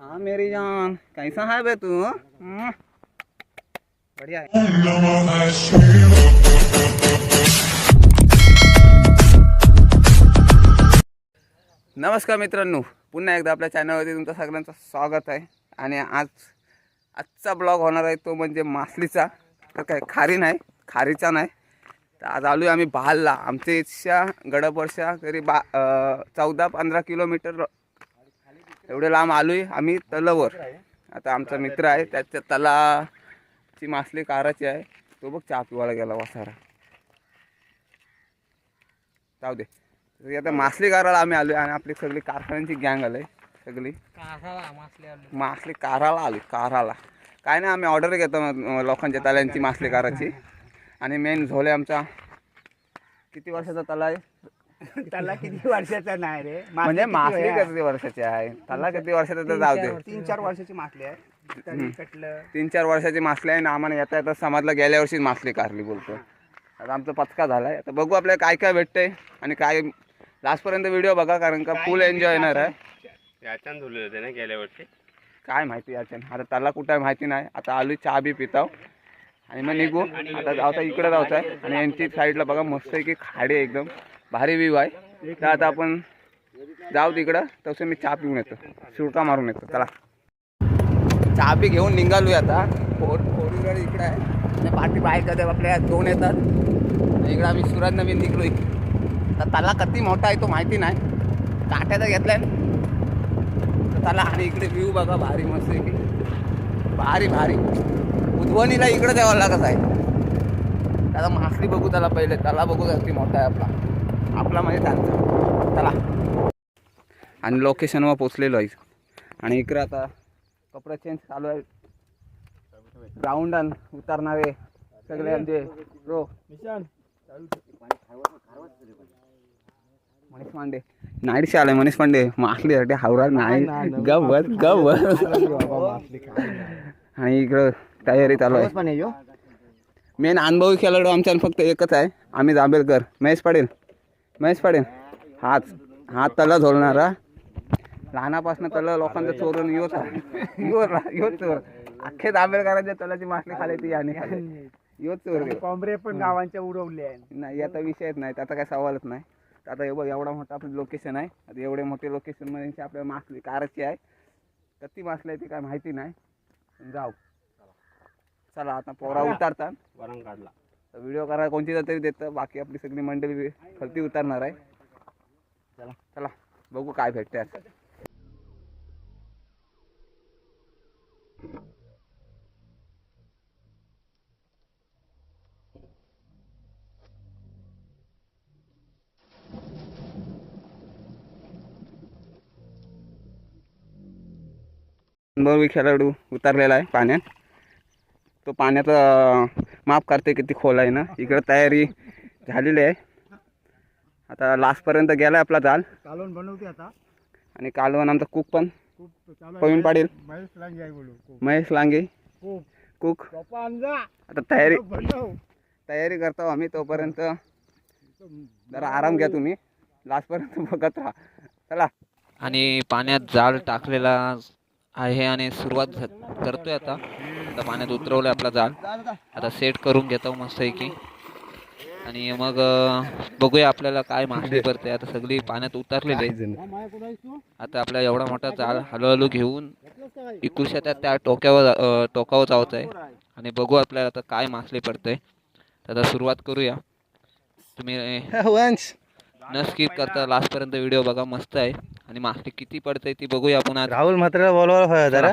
हाँ मेरी जान। कैसा है बे तू? बढ़िया नमस्कार मित्रांनो पुन्हा एकदा आपल्या चॅनलवरती तुमचं सगळ्यांचं स्वागत आहे. आणि आज आजचा ब्लॉग होणार आहे तो म्हणजे मासलीचा. तर काय खारी नाही खारीचा नाही. तर आज आलो आहे आम्ही बहालला आमच्या इथच्या गडपरशा तरी बा चौदा पंधरा किलोमीटर एवढे लांब आलो आहे आम्ही तलावर. आता आमचा मित्र आहे त्याच्या तलाची मासली काराची आहे. तो बघ चहा पिवायला गेला वासारा. जाऊ दे. आता मासली काराला आम्ही आलो आणि आपली सगळी कारखान्यांची गँग आली सगळी. मासली काराला आली काराला. काय नाही आम्ही ऑर्डर घेतो लोकांच्या तल्यांची मासली काराची. आणि मेन झोले आमचा. किती वर्षाचा तला आहे? त्याला किती वर्षाचा नाही रे. म्हणजे मासली किती वर्षाची आहे? तला किती वर्षाचा तर जाऊ? दे. तीन चार वर्षाची मासली आहे. कटलं तीन चार वर्षाची मासली आहे ना आम्हाला येता येता समाजला गेल्या वर्षीच मासली कारली बोलतो. आता आमचा पचका झाला आहे आता बघू आपल्याला काय काय भेटतंय आणि काय लास्टपर्यंत व्हिडिओ बघा कारण का फुल एन्जॉय येणार आहे. याच्यान धुले होते ना गेल्या वर्षी? काय माहिती याच्यानं आता त्याला कुठं माहिती नाही. आता आलो चहा बी पिताव. आणि मग निघू. आता जावता इकडे जावत आहे आणि यांची साईडला बघा मस्त आहे की खाडी एकदम. भारी व्ह्यू आहे. तर आता आपण जाऊ तिकडं. तसं मी चहा पिऊन येतो. सुडका मारून येतो. चला. चहा बी घेऊन निघालोय आता. फोर फोर व्हीलर इकडे आहे. पाठी बाईक आपल्या दोन येतात. इकडं आम्ही सुरत नवीन निघलोय. तर त्याला किती मोठा आहे तो माहिती नाही. काट्याचा घेतलाय तर त्याला आणि इकडे व्ह्यू बघा भारी मस्त आहे. की भारी भारी. उद्वणीला इकडे द्यावं लागत आहे. त्याला मासली बघू त्याला पहिले. त्याला बघू किती मोठा आहे आपला. आपला म्हणजे त्यांचा चला. आणि लोकेशनवर पोचलेलो आहे. आणि इकडे आता कपडे चेंज चालू आहे ग्राउंड उतरणारे सगळे म्हणजे रो मनीष पांडे नाईटशी आलाय मनीष पांडे मासलीसाठी हावरा नाही गवत गवत. आणि इकडं तयारी चालू आहे. मेन अनुभवी खेळाडू आमच्या फक्त एकच आहे. आम्ही जांभेलकर. महेश पाटील. महेश पाटील हाच हा तला झोलणारा लहानापासून तला लोकांचं चोरून योच योच योच चोर. अख्खे जांभेलकरांच्या तलाची मासली खाली ती आणि खाली. योच चोर. कॉम्बरे पण गावांच्या उडवले आहे नाही आता विषयच नाही. आता काय सवालच नाही. आता हे बघ एवढा मोठा आपलं लोकेशन आहे. आता एवढे मोठे लोकेशनमध्ये आपल्या मासली कारची आहे. किती मासली आहे ती काय माहिती नाही. जाऊ. चला आता पोरा उतारतात. वरण काढला व्हिडिओ करायला कोणती तरी देतं. बाकी आपली सगळी मंडळी बी खालती उतरणार आहे. चला. चला. बघू काय भेटते आता. खेळाडू उतरलेला आहे पाण्यात. तो पाण्याचा माफ करते किती खोल आहे ना. इकडं तयारी झालेली आहे. आता लास्टपर्यंत गेला आहे आपला जाल. कालवण बनवते आता. आणि कालवण आमचा कुक पण पवीन पाटील महेश लांगे आहे बोलू खूप महेश लांगे. खूप. कुक आता तयारी बनव. तयारी करतो आम्ही तोपर्यंत. जरा आराम घ्या तुम्ही. लास्टपर्यंत बघत राहा. चला. आणि पाण्यात जाळ टाकलेला आहे आणि सुरुवात झ- करतोय आता. आता पाण्यात उतरवलं आपला जाळ आता सेट करून घेतो मस्तपैकी. आणि मग बघूया आपल्याला काय मासली पडते. आता सगळी पाण्यात उतरलेली. आता आपला एवढा मोठा जाळ हळूहळू घेऊन इकुशा त्या त्या टोक्यावर टोकावर जावत आहे आणि बघू आपल्याला आता काय मासली पडते तर आता सुरुवात करूया. तुम्ही न स्किप करता लास्टपर्यंत व्हिडिओ बघा मस्त आहे. आणि मासली किती पडते ती बघूया आपण राहुल म्हात्रेला बोलवा चला,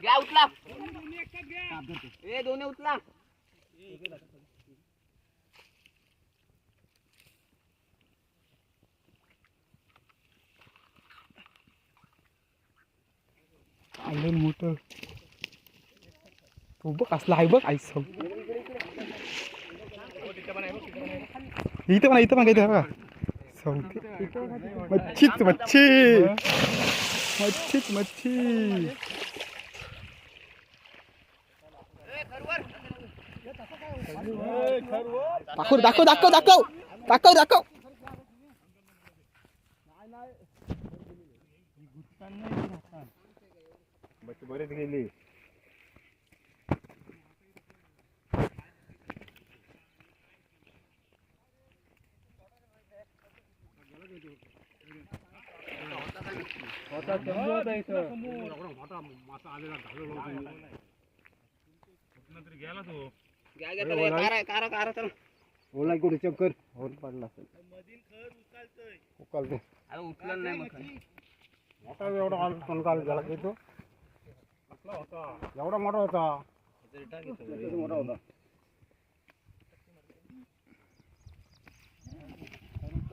घ्या उचला ए दोन्ही उचला आलं मोठं. तो बघ असला आहे बघ आईस इथं पण इथं पण काहीतरी बघा सौते मच्छीच मच्छी. मच्छीच मच्छी. दाखव दाखव दाखव दाखव. दाखव दाखव. बरेच गेली. ओला कुठे चक्कर होऊन पडला असेल उकलते अरे नाही मग मोठा एवढा कणकाल झाला की तो एवढा मोठा होता मोठा होता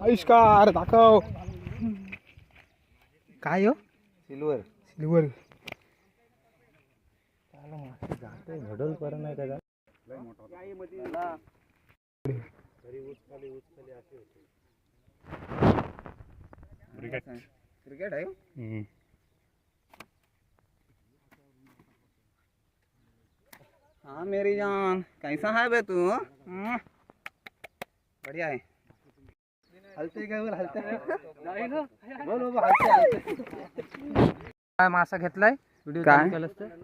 आयुष्कार दाखव. काय हो? सिल्वर सिल्वर घडल पर नाही त्याचा क्रिकेट क्रिकेट आहे हो. हाँ मेरी जान. कैसा है बे तू? बढ़िया है. हलते काय बोल हलते बोल बाबा हलते काय मासा घेतलाय? व्हिडिओ काय?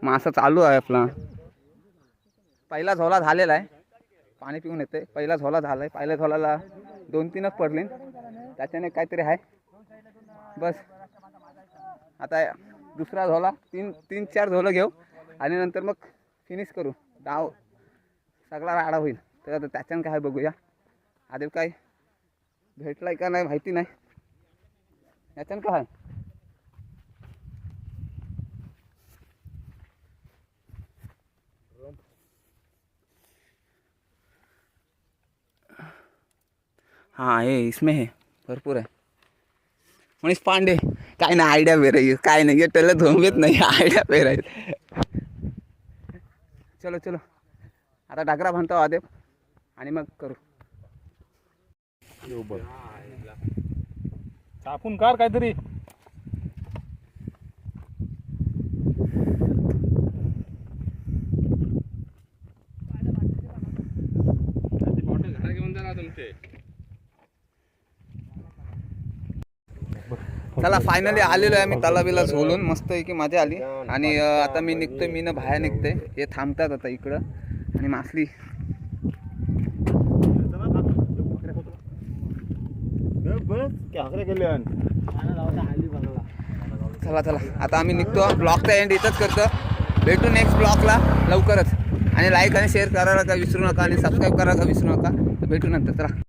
मासा चालू आहे आपला. पहिला झोला झालेला आहे. पाणी पिऊन येते पहिला झोला झालाय. पहिल्या झोलाला दोन तीनच पडले त्याच्याने काहीतरी आहे. बस. आता दुसरा झोला तीन तीन चार झोलं घेऊ. आणि नंतर मग फिनिश करू. डाव. सगळा राडा होईल. तर आता त्याच्यानं काय बघूया. आधी काय? भेटलाय का नाही माहिती नाही. याच्यानं काय आहे? हाँ ये इसमें है. भरपूर है मनीष पांडे. काय नाही आयडिया पेरायची काय नाही येटला झोंबेत नाही. आयडिया पेरायचं चलो चलो. आता डाकरा बांधतो आदेव आणि मग करू. चापून कार काहीतरी. घेऊन जा तुमचे चला फायनली आलेलो आहे मी तलावीला झोलून. मस्त आहे की मजा आली. आणि आता मी निघतोय मी ना बाहेर निघतोय. हे थांबतात आता इकडं. आणि मासली चला चला. आता आम्ही निघतो. ब्लॉगचा एंड इथंच करतो. भेटू नेक्स्ट ब्लॉगला लवकरच. आणि लाईक आणि शेअर करायला का विसरू नका आणि सबस्क्राईब करायला का विसरू नका. तर भेटू नंतर. चला.